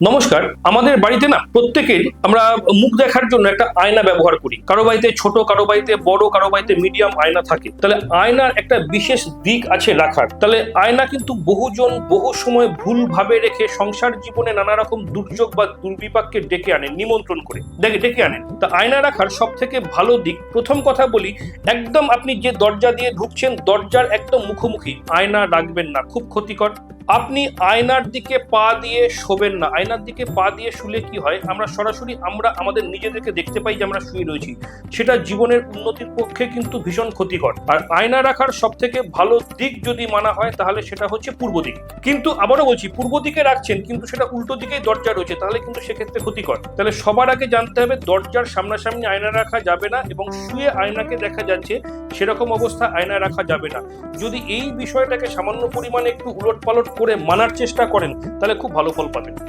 নমস্কার, আমাদের বাড়িতে না প্রত্যেকের আমরা মুখ দেখার জন্য একটা আয়না ব্যবহার করি। কারও বাড়িতে ছোট, কারও বাড়িতে বড়, কারও বাড়িতে মিডিয়াম আয়না থাকে। তাহলে আয়নার একটা বিশেষ দিক আছে রাখার। তাহলে আয়না কিন্তু বহুজন, বহু সময় ভুল ভাবে রেখে সংসার জীবনে নানা রকম দুর্যোগ বা দুর্বিপাককে ডেকে আনেন নিমন্ত্রণ করে দেখে ডেকে আনেন তা আয়না রাখার সব থেকে ভালো দিক, প্রথম কথা বলি, একদম আপনি যে দরজা দিয়ে ঢুকছেন, দরজার একদম মুখোমুখি। আয়না রাখবেন না, খুব ক্ষতিকর। আপনি আয়নার দিকে পা দিয়ে শোবেন না। আয়নার দিকে পা দিয়ে শুলে কি হয়? আমরা সরাসরি আমরা আমাদের নিজেদেরকে দেখতে পাই যে আমরা শুয়ে রয়েছি। সেটা জীবনের উন্নতির পক্ষে কিন্তু ভীষণ ক্ষতিকর। আর আয়না রাখার সব থেকে ভালো দিক যদি মানা হয়, তাহলে সেটা হচ্ছে পূর্ব দিক। কিন্তু আবারও বলছি, পূর্ব দিকে রাখছেন, কিন্তু সেটা উল্টো দিকেই দরজা রয়েছে, তাহলে কিন্তু সেক্ষেত্রে ক্ষতিকর। তাহলে সবার আগে জানতে হবে, দরজার সামনাসামনি আয়না রাখা যাবে না এবং শুয়ে আয়নাকে দেখা যাচ্ছে, সেরকম অবস্থা আয়না রাখা যাবে না। যদি এই বিষয়টাকে সামান্য পরিমাণে একটু উলট পালট করে মানার চেষ্টা করেন তাহলে খুব ভালো ফল পাবেন।